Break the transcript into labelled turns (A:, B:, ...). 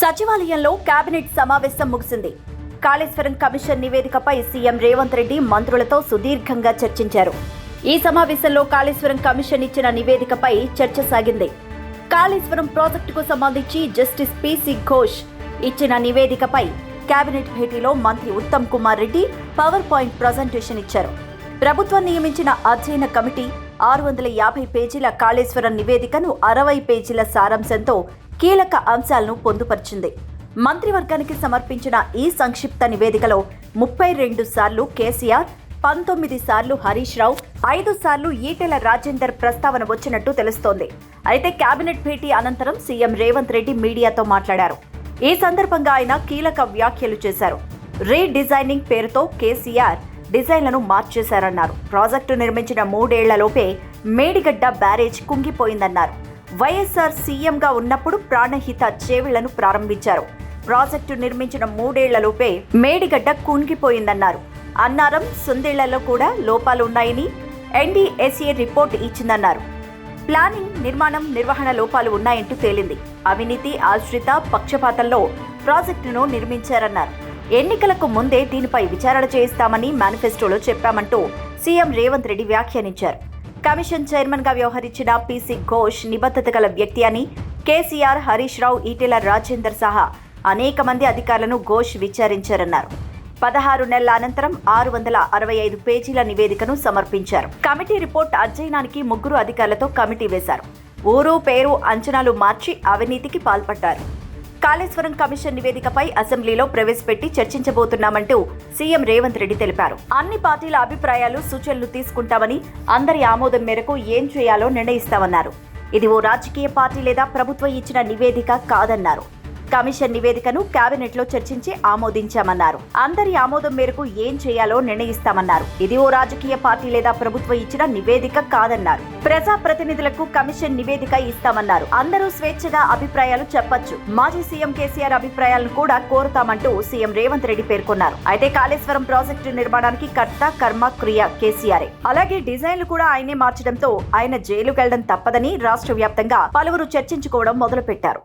A: సచివాలయంలో కేబినెట్ సమావేశం ముగిసింది. కాళేశ్వరం కమిషన్ నివేదికపై సీఎం రేవంత్ రెడ్డి మంత్రులతో సుదీర్ఘంగా చర్చించారు. ఈ సమావేశంలో కాళేశ్వరం కమిషన్ ఇచ్చిన నివేదికపై చర్చ సాగింది. కాళేశ్వరం ప్రాజెక్టుకు సంబంధించి జస్టిస్ పిసి ఘోష్ ఇచ్చిన నివేదికపై కేబినెట్ భేటీలో మంత్రి Uttam Kumar Reddy power point presentation ఇచ్చారు. ప్రభుత్వం నియమించిన అధ్యయన కమిటీ ఆరు వందల యాభై పేజీల కాళేశ్వరం నివేదికను అరవై పేజీల సారాంశంతో కీలక అంశాలను పొందుపరిచింది. మంత్రివర్గానికి సమర్పించిన ఈ సంక్షిప్త నివేదికలో ముప్పై రెండు సార్లు కేసీఆర్ పంతొమ్మిది సార్లు హరీష్ రావు ఐదు సార్లు ఈటెల రాజేందర్ ప్రస్తావన వచ్చినట్టు తెలుస్తోంది. అయితే కేబినెట్ భేటీ అనంతరం సీఎం రేవంత్ రెడ్డి మీడియాతో మాట్లాడారు. ఈ సందర్భంగా ఆయన కీలక వ్యాఖ్యలు చేశారు. రీడిజైనింగ్ పేరుతో కేసీఆర్ డిజైన్లను మార్చేశారన్నారు. ప్రాజెక్టు నిర్మించిన మూడేళ్ళలోపే మేడిగడ్డ బ్యారేజ్ కుంగిపోయిందన్నారు. వైఎస్ఆర్ సీఎంగా ఉన్నప్పుడు ప్రాణహిత చేవిళ్ళను ప్రారంభించారు. ప్రాజెక్టు నిర్మించిన మూడేళ్ళలోపే మేడిగడ్డ కుంగిపోయిందన్నారు. అన్నారం సుందేళ్ళలో కూడా లోపాలు ఉన్నాయని ఎన్డీఎస్ఏ రిపోర్ట్ ఇచ్చిందన్నారు. ప్లానింగ్ నిర్మాణం నిర్వహణ లోపాలు ఉన్నాయంటూ తేలింది. అవినీతి ఆశ్రిత పక్షపాతంలో ప్రాజెక్టును నిర్మించారన్నారు. ఎన్నికలకు ముందే దీనిపై విచారణ చేయిస్తామని మేనిఫెస్టోలో చెప్పామంటూ సీఎం రేవంత్ రెడ్డి వ్యాఖ్యానించారు. కమిషన్ చైర్మన్గా వ్యవహరించిన పీసీ ఘోష్ నిబద్ధత గల వ్యక్తి అని కేసీఆర్ హరీష్ రావు ఈటెల రాజేందర్ సహా అనేక మంది అధికారులను ఘోష్ విచారించారన్నారు. పదహారు నెలల అనంతరం ఆరు వందల అరవై ఐదు పేజీల నివేదికను సమర్పించారు. కమిటీ రిపోర్ట్ అధ్యయనానికి ముగ్గురు అధికారులతో కమిటీ వేశారు. ఊరు పేరు అంచనాలు మార్చి అవినీతికి పాల్పడ్డారు. కాళేశ్వరం కమిషన్ నివేదికపై అసెంబ్లీలో ప్రవేశపెట్టి చర్చించబోతున్నామంటూ సీఎం రేవంత్ రెడ్డి తెలిపారు. అన్ని పార్టీల అభిప్రాయాలు సూచనలు తీసుకుంటామని అందరి ఆమోదం మేరకు ఏం చేయాలో నిర్ణయిస్తామన్నారు. ఇది ఓ రాజకీయ పార్టీ లేదా ప్రభుత్వం ఇచ్చిన నివేదిక కాదన్నారు. కమిషన్ నివేదికను కేబినెట్లో చర్చించి ఆమోదించామన్నారు. అందరి ఆమోదం మేరకు ఏం చేయాలో నిర్ణయిస్తామన్నారు. ఇది ఓ రాజకీయ పార్టీ లేదా ప్రభుత్వం ఇచ్చిన నివేదిక కాదన్నారు. ప్రజా ప్రతినిధులకు కమిషన్ నివేదిక ఇస్తామన్నారు. అందరూ స్వేచ్ఛగా అభిప్రాయాలు చెప్పొచ్చు. మాజీ సీఎం కేసీఆర్ అభిప్రాయాలను కూడా కోరుతామంటూ సీఎం రేవంత్ రెడ్డి పేర్కొన్నారు. అయితే కాళేశ్వరం ప్రాజెక్టు నిర్మాణానికి కర్త కర్మ క్రియ కేసీఆరే. అలాగే డిజైన్లు కూడా ఆయనే మార్చడంతో ఆయన జైలుకెళ్ళడం తప్పదని రాష్ట్ర వ్యాప్తంగా పలువురు చర్చించుకోవడం మొదలుపెట్టారు.